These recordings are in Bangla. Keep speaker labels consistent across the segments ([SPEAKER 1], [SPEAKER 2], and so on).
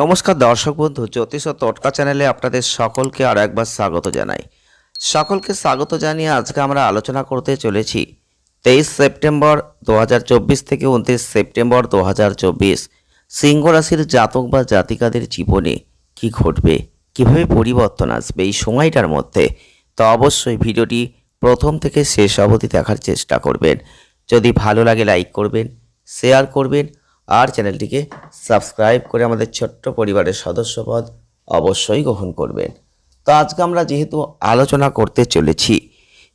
[SPEAKER 1] নমস্কার দর্শক বন্ধু, জ্যোতিষ ও টটকা চ্যানেলে আপনাদের সকলকে আর একবার স্বাগত জানাই। সকলকে স্বাগত জানিয়ে আজকে আমরা আলোচনা করতে চলেছি তেইশ সেপ্টেম্বর দু হাজার চব্বিশ থেকে উনত্রিশ সেপ্টেম্বর দু হাজার চব্বিশ। সিংহ রাশির জাতক বা জাতিকাদের জীবনে কি ঘটবে? কীভাবে পরিবর্তন আসবে এই সময়টার মধ্যে? তো অবশ্যই ভিডিওটি প্রথম থেকে শেষ অবধি দেখার চেষ্টা করবেন। যদি ভালো লাগে লাইক করবেন, শেয়ার করবেন আর চ্যানেলটিকে সাবস্ক্রাইব করে আমাদের ছোট্ট পরিবারের সদস্যপদ অবশ্যই গ্রহণ করবেন। তো আজকে আমরা যেহেতু আলোচনা করতে চলেছি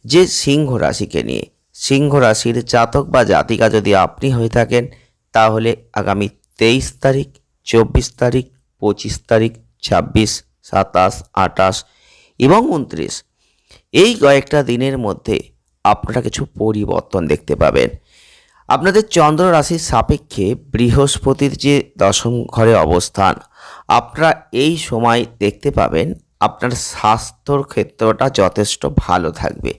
[SPEAKER 1] যে সিংহ রাশিকে নিয়ে, সিংহ রাশির জাতক বা জাতিকা যদি আপনি হয়ে থাকেন, তাহলে আগামী তেইশ তারিখ, চব্বিশ তারিখ, পঁচিশ তারিখ, ছাব্বিশ, সাতাশ আটাশ এবং উনত্রিশ এই কয়েকটা দিনের মধ্যে আপনারা কিছু পরিবর্তন দেখতে পাবেন। আপনাদের চন্দ্র রাশির সাপেক্ষে বৃহস্পতির যে দশম ঘরে অবস্থান, আপনারা এই সময় দেখতে পাবেন আপনার স্বাস্থ্যর ক্ষেত্রটা যথেষ্ট ভালো থাকবে।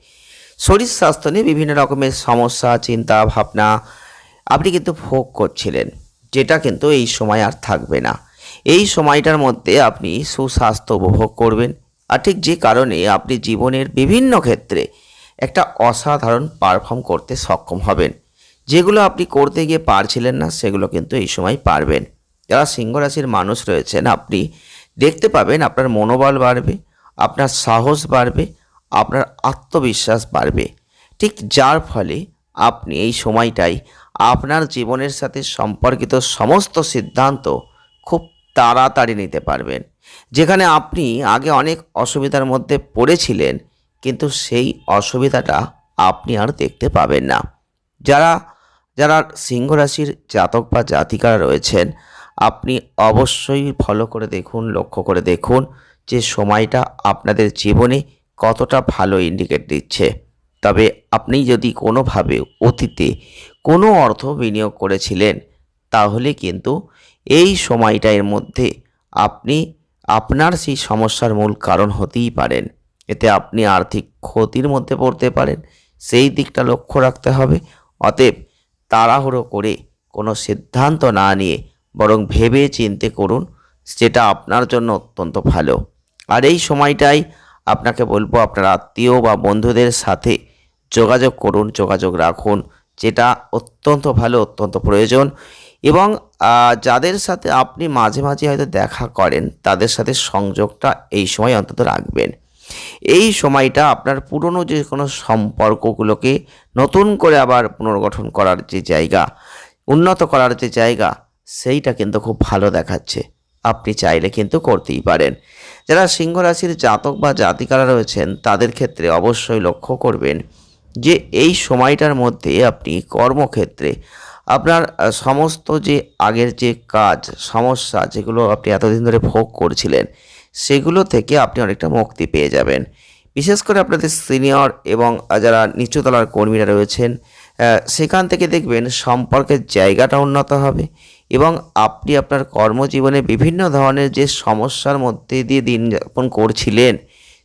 [SPEAKER 1] শরীর স্বাস্থ্য নিয়ে বিভিন্ন রকমের সমস্যা, চিন্তা, ভাবনা আপনি কিন্তু ভোগ করছিলেন, যেটা কিন্তু এই সময় আর থাকবে না। এই সময়টার মধ্যে আপনি সুস্বাস্থ্য উপভোগ করবেন আর ঠিক যে কারণে আপনি জীবনের বিভিন্ন ক্ষেত্রে একটা অসাধারণ পারফর্ম করতে সক্ষম হবেন। যেগুলো আপনি করতে গিয়ে পারছিলেন না, সেগুলো কিন্তু এই সময় পারবেন। যারা সিংহ রাশির মানুষ রয়েছেন, আপনি দেখতে পাবেন আপনার মনোবল বাড়বে, আপনার সাহস বাড়বে, আপনার আত্মবিশ্বাস বাড়বে। ঠিক যার ফলে আপনি এই সময়টাই আপনার জীবনের সাথে সম্পর্কিত সমস্ত সিদ্ধান্ত খুব তাড়াতাড়ি নিতে পারবেন। যেখানে আপনি আগে অনেক অসুবিধার মধ্যে পড়েছিলেন, কিন্তু সেই অসুবিধাটা আপনি আর দেখতে পাবেন না। যারা যারা সিংহ রাশির জাতক বা জাতিকারা রয়েছেন, আপনি অবশ্যই ফলো করে দেখুন, লক্ষ্য করে দেখুন যে সময়টা আপনাদের জীবনে কতটা ভালো ইন্ডিকেট দিচ্ছে। তবে আপনি যদি কোনোভাবে অতীতে কোনো অর্থ বিনিয়োগ করেছিলেন, তাহলে কিন্তু এই সময়টার মধ্যে আপনি আপনার সেই সমস্যার মূল কারণ হতেই পারেন। এতে আপনি আর্থিক ক্ষতির মধ্যে পড়তে পারেন, সেই দিকটা লক্ষ্য রাখতে হবে। অতএব তাড়াহুড়ো করে কোনো সিদ্ধান্ত না নিয়ে বরং ভেবে চিন্তে করুন যেটা আপনার জন্য অত্যন্ত ভালো। আর এই সময়টাই আপনাকে বলব আপনার আত্মীয় বা বন্ধুদের সাথে যোগাযোগ করুন, যোগাযোগ রাখুন, যেটা অত্যন্ত ভালো, অত্যন্ত প্রয়োজন। এবং যাদের সাথে আপনি মাঝে মাঝে হয়তো দেখা করেন, তাদের সাথে সংযোগটা এই সময় অন্তত রাখবেন। এই সময়টা আপনার পুরনো যে কোনো সম্পর্কগুলোকে নতুন করে আবার পুনর্গঠন করার যে জায়গা, উন্নত করার যে জায়গা, সেইটা কিন্তু খুব ভালো দেখাচ্ছে। আপনি চাইলে কিন্তু করতেই পারেন। যারা সিংহ রাশির জাতক বা জাতিকারা রয়েছেন, তাদের ক্ষেত্রে অবশ্যই লক্ষ্য করবেন যে এই সময়টার মধ্যে আপনি কর্মক্ষেত্রে আপনার সমস্ত যে আগের যে কাজ, সমস্যা যেগুলো আপনি এতদিন ধরে ভোগ করছিলেন সেগুলো থেকে আপনি অনেকটা মুক্তি পেয়ে যাবেন। বিশেষ করে আপনাদের সিনিয়র এবং যারা নিচুতলার কর্মীরা রয়েছেন সেখান থেকে দেখবেন সম্পর্কের জায়গাটা উন্নত হবে এবং আপনি আপনার কর্মজীবনে বিভিন্ন ধরনের যে সমস্যার মধ্যে দিয়ে দিন যাপন করছিলেন,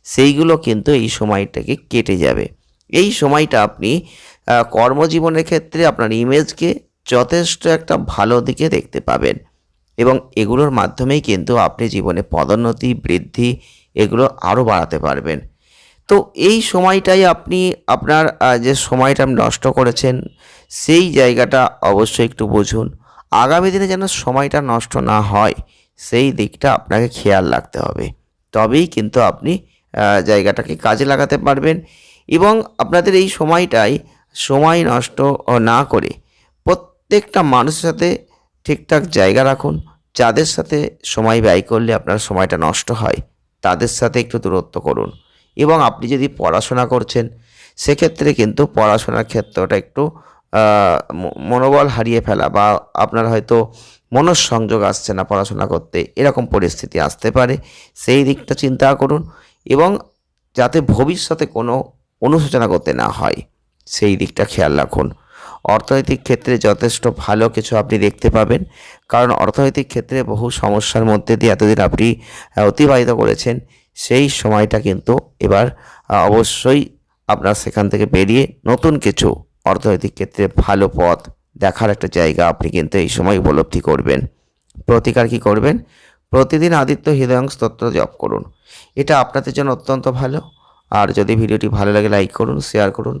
[SPEAKER 1] সেইগুলো কিন্তু এই সময়টাকে কেটে যাবে। এই সময়টা আপনি কর্মজীবনের ক্ষেত্রে আপনার ইমেজকে যথেষ্ট একটা ভালো দিকে দেখতে পাবেন। এবং এগুলোর মাধ্যমেই কিন্তু আপনি জীবনে পদোন্নতি, বৃদ্ধি এগুলো আরও বাড়াতে পারবেন। তো এই সময়টাই আপনি আপনার যে সময়টা নষ্ট করেছেন, সেই জায়গাটা অবশ্যই একটু বুঝুন। আগামী দিনে যেন সময়টা নষ্ট না হয়, সেই দিকটা আপনাকে খেয়াল রাখতে হবে। তবেই কিন্তু আপনি জায়গাটাকে কাজে লাগাতে পারবেন এবং আপনাদের এই সময়টাই সময় নষ্ট না করে প্রত্যেকটা মানুষের সাথে ঠিকঠাক জায়গা রাখুন। যাদের সাথে সময় ব্যয় করলে আপনার সময়টা নষ্ট হয়, তাদের সাথে একটু দূরত্ব করুন। এবং আপনি যদি পড়াশোনা করছেন, সেক্ষেত্রে কিন্তু পড়াশোনার ক্ষেত্রটা একটু মনোবল হারিয়ে ফেলা বা আপনার হয়তো মনঃসংযোগ আসছে না পড়াশোনা করতে, এরকম পরিস্থিতি আসতে পারে। সেই দিকটা চিন্তা করুন এবং যাতে ভবিষ্যতে কোনো অনুশোচনা করতে না হয়, সেই দিকটা খেয়াল রাখুন। অর্থনৈতিক ক্ষেত্রে যথেষ্ট ভালো কিছু আপনি দেখতে পাবেন। কারণ অর্থনৈতিক ক্ষেত্রে বহু সমস্যার মধ্যে দিয়ে এতদিন আপনি অতিবাহিত করেছেন, সেই সময়টা কিন্তু এবার অবশ্যই আপনার সেখান থেকে বেরিয়ে নতুন কিছু অর্থনৈতিক ক্ষেত্রে ভালো পথ দেখার একটা জায়গা আপনি কিন্তু এই সময় উপলব্ধি করবেন। প্রতিকার কি করবেন? প্রতিদিন আদিত্য হৃদয়ং স্তোত্র জপ করুন। এটা আপনাদের জন্য অত্যন্ত ভালো। আর যদি ভিডিওটি ভালো লাগে, লাইক করুন, শেয়ার করুন।